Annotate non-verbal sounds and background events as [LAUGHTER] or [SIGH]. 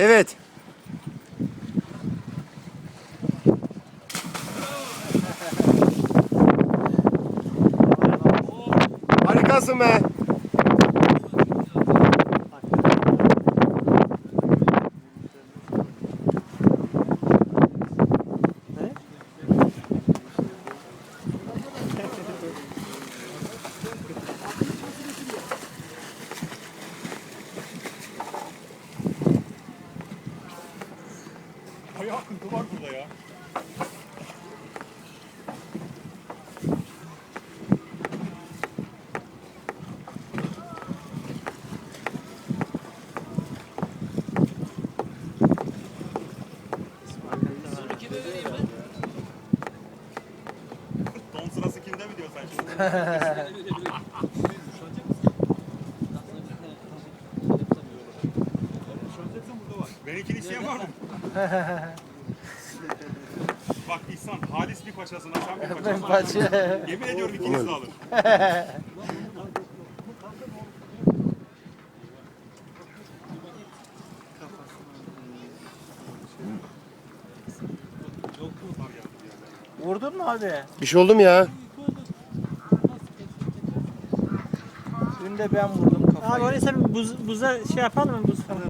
Evet. Harikasın be. Bayağı akıntı var burada ya. Don sırası kimde mi diyorsun sen şimdi? [LAUGHS] [LAUGHS] Benimkini isteyen var mı? Bak İhsan, Halis bir paçasına, sen bir paçasına. Paça. Yemin ediyorum ikiniz de alır. Vurdun mu abi? Bir şey oldu mu ya? Dün de ben vurdum kafayı. Abi öyleyse bir buz, buza şey yapalım mı buz falan?